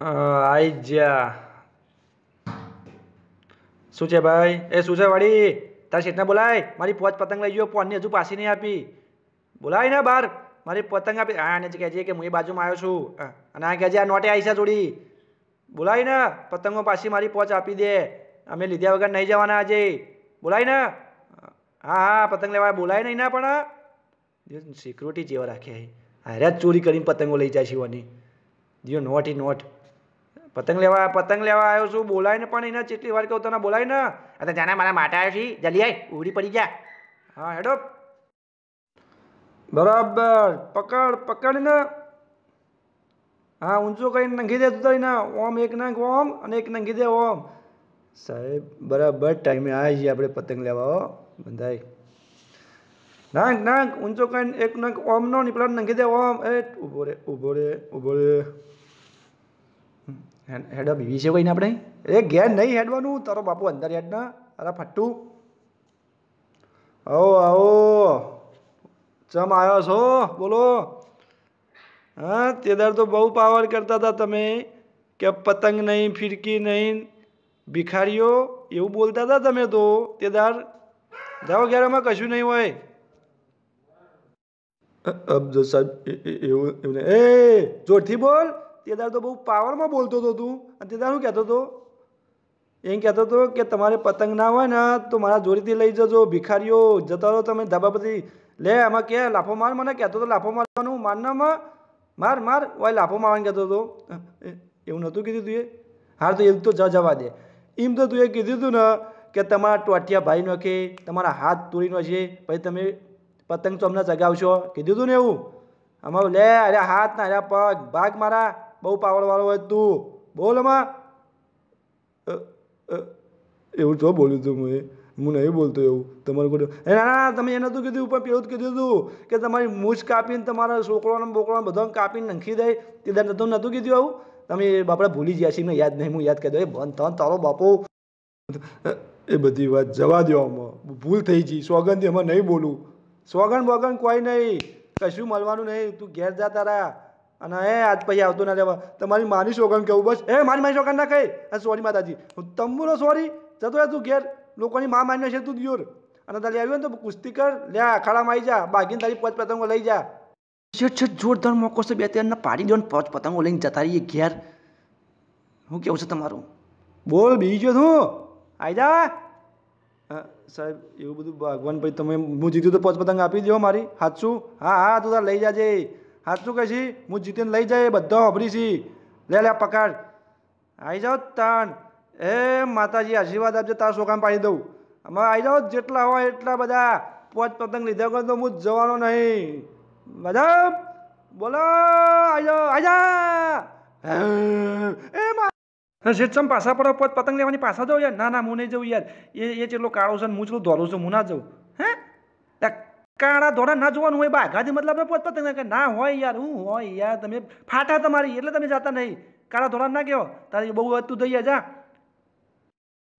આઈ જ્યા. શું છે ભાઈ? એ શું છે વાડી? તાર શેઠને બોલાય. મારી પોચ પતંગ લઈ ગયો પોનની હજુ પાછી નહીં આપી. બોલાય ને બાર મારી પતંગ આપી. હા ને કહેજે કે હું એ બાજુમાં આવ્યો છું. અને આ કહેજે આ નોટે આવી છે જોડી. બોલાય ને. પતંગો પાછી મારી પોચ આપી દે. અમે લીધા વગર નહીં જવાના આજે. બોલાય ને. હા હા, પતંગ લેવા બોલાય નહીં ના પણ સિક્યુરિટી જેવા રાખ્યા અરે જ ચોરી કરીને પતંગો લઈ જાય છે વાની દિયો, નોટ ઈ નોટ. પતંગ લેવા પતંગ લેવા આવ્યો છું. બોલાય ને પણ એને જેટલી વાર કહું તને બોલાય ને. અરે જાણે મારા માટે આવ્યો છી. જલ્દી આય ઉડી પડી જા. હા હેડો. બરાબર. પકડ પકડ ને હા ઊંચો કરીને નંખી દે તું ને ઓમ એક નાખ ઓમ અને એક નંખી દે ઓમ. સાહેબ બરાબર. ટાઈમે આવ્યા છીએ આપણે પતંગ લેવા હો. બંધાય. નાખ નાખ ઊંચો કરીને એક નાખ ઓમ નો ની પેલા નંખી દે ઓમ. એ ઊભો રે ઊભો રે ઊભો રે. હેડ બીવી છે કોઈને આપણે? એ ઘેર નહીં હેડવાનું, તારો બાપુ અંદર હેડ ના અરે ફટ્ટુ. આવો આવો. ચમ આવ્યો છો? બોલો. હા તેદાર તો બહુ પાવર કરતા હતા તમે. કે પતંગ નહીં, ફિરકી નહીં, ભિખારીઓ, એવું બોલતા હતા તમે તો તેદાર જાઓ જાઓ ઘેરામાં કશું નહીં હોય. અબજો સાહેબ એવું એમને એ, જોરથી બોલ. તે દાર તો બહુ પાવરમાં બોલતો હતો તું. અને તે દાર શું કહેતો હતો? એમ કહેતો હતો કે તમારે પતંગ ના હોય ને, તો મારા જોડીથી લઈ જજો. ભિખારીઓ, જતા રહો તમે ધાબા પરથી લે, આમાં કે, લાફો માર, મને કહેતો હતો, લાફો મારવાનું મારનામાં માર. માર ઓય, લાફો મારવાનું કહેતો હતો. એવું નહોતું કીધું તું એ? હાર તો એવું તો જ, જવા દે. એમ તો તું એ કીધું હતું ને કે તમારા ટોટિયા ભાઈ નોખે તમારા હાથ તોડી છે, પછી તમે પતંગ તો અમને ચગાવશો. કીધું હતું ને એવું? આમાં લે, અરે હાથ ના, અરે પગ, ભાગ મારા. બહુ પાવરવાળો હોય તું. બોલ અમા એવું તો બોલ્યું હતું હું હું નહીં બોલતો એવું. તમારું ખોટું. ના ના તમે એ નહોતું કીધું. પણ પેલું જ કીધું હતું કે તમારી મૂછ કાપીને તમારા છોકરાને, બોકરોને બધાને કાપીને નાખી દે તે નતું નહોતું કીધું આવું. તમે બાપડા ભૂલી ગયા છીએ યાદ નહીં. હું યાદ કરી દઉં. એ બંધ થવાનું તારો બાપો. એ બધી વાત જવા દો આમાં. ભૂલ થઈ ગઈ. સોગંદથી એમાં નહીં બોલું. સોગંદ બોગન કોઈ નહીં. કશું મળવાનું નહીં. તું ઘેર જા તારા. અને એ આજ પછી આવતો ના રહેવા. તમારી માની સોગન કેવું બસ? એ મારી મારી સોગન ના કહે. સોરી માતાજી. હું તંબુરો સોરી જતો રે તું ઘેર. લોકોની મા માન્ય છે તું દિયોર અને તારી આવ્યો ને તો કુસ્તી કર. લે અખાડામાં આવી જા. બાગીને તારી પોચ પતંગો લઈ જા. છેટ છેટ, જોરદાર મોકો છે બે ત્રણ પાડી દો ને પોચ પતંગો લઈને જતા રહીએ ઘેર. હું કેવું છે તમારું? બોલ, બીજો શું? આવી જા. સાહેબ, એવું બધું ભગવાન ભાઈ તમે, હું જીધું તો પચ પતંગ આપી દો મારી. સાચું હા હા, તું તાર લઈ જાજે. હાથશું કહે છે, હું જીતીને લઈ જાય બધા અભરી છી. લે લે પકડ. આવી જાઓ તાન એ માતાજી, આશીર્વાદ આપજો, તારા છોકરાને પાડી દઉં. અમારે આવી જાઓ, જેટલા હોય એટલા બધા. પોચ પતંગ લીધા વગર તો હું જવાનો નહીં. બધા બોલો આવી જાઓ આવી મા. શેઠસમ પાછા પડો? પોત પતંગ લેવાની પાછા જાઉં યાર. ના ના, હું નહીં જઉં યાર. એ એ જેટલો કાળો છે ને, હું જેટલું ધોરું છું, હું ના જઉં. હે? કાળા ધોળા ના જોવાનું હોય બાઘાથી મતલબ પોત પતંગ કે, ના હોય યાર, હું હોય યાર, તમે ફાટા તમારી, એટલે તમે જતા નહીં. કાળા ધોળા ના કહો તારી બહુ વધતું થઈ જા.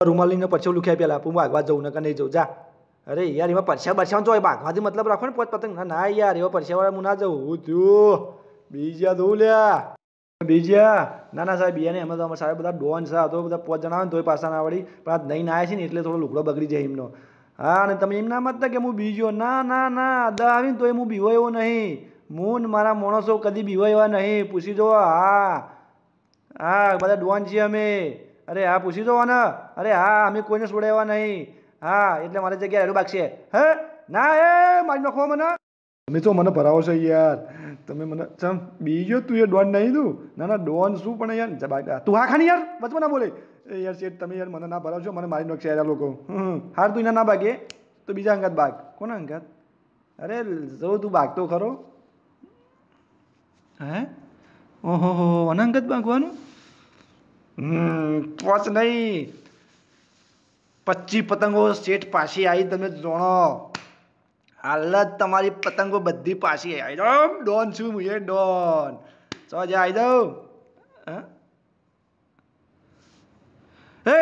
રૂમાલ લઈને પરછો લુખ્યા પેલા, હું ભાગવા જઉં ને કે નહીં જઉં, જા. અરે યાર એમાં પરછા બરછા તો ભાગવાથી મતલબ રાખો ને પોત પતંગ ના ના યાર, એવા પરછાવાળા હું ના જવું હું થયું બીજા દઉં લ્યા. બીજા? ના ના સાહેબ બીજાને એમાં તો અમારા સાહેબ બધા ડોન સા તો બધા પોચ જણાવે ને તોય પાછા ના આવડી પણ આ નહીં ના છે ને, એટલે થોડો લુગડો બગડી જાય એમનો. હા, અને તમે એમ ના માનતા કે હું બીજો? ના ના ના અદા આવીને તોય હું બીવો એવો નહીં. મૂન મારા માણસો કદી બીવો એવા નહીં. પૂછી દો હા હા, બધા ડોન છીએ અમે. અરે, હા, પૂછી દો ને. અરે, હા, અમે કોઈને છોડાવ્યા નહીં. હા, એટલે મારી જગ્યાએ હેરું બાગશે હે? ના, એ, મારી નાખો મને. તમે તો મને ભરાવો છો યાર. તમે મને ચમ, બીજો તું એ ડોન નહીં તું ના ના ડોન શું પણ યાર? તું હા ખાની યાર? વચમાં ના બોલે. એ યાર શેઠ, તમે યાર મને ના ભરાવશો મને મારી નાખશે યાર લોકો. હાર તું એના ના ભાગે? તો બીજા અંગાત ભાગ. કોના અંગાત? અરે, જો તું ભાગતો ખરો. હે? ઓહો, હો અનંગત ભાગવાનું? પોચ નહીં. પચી પતંગો શેઠ પાછી આવી તમે જોણો. હાલ જ તમારી પતંગો બધી પાછી આવી. જાઓ ડોન છું એ, ડોન. ચો, જા આવી જાઉં. હે?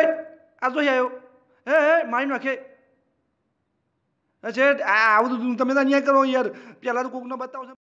આ તો આવ્યો હે હે, મારી નાખે. છે આવું તું તમે તો અહીંયા કરો યાર. પેલા તો કોકને બતાવશે.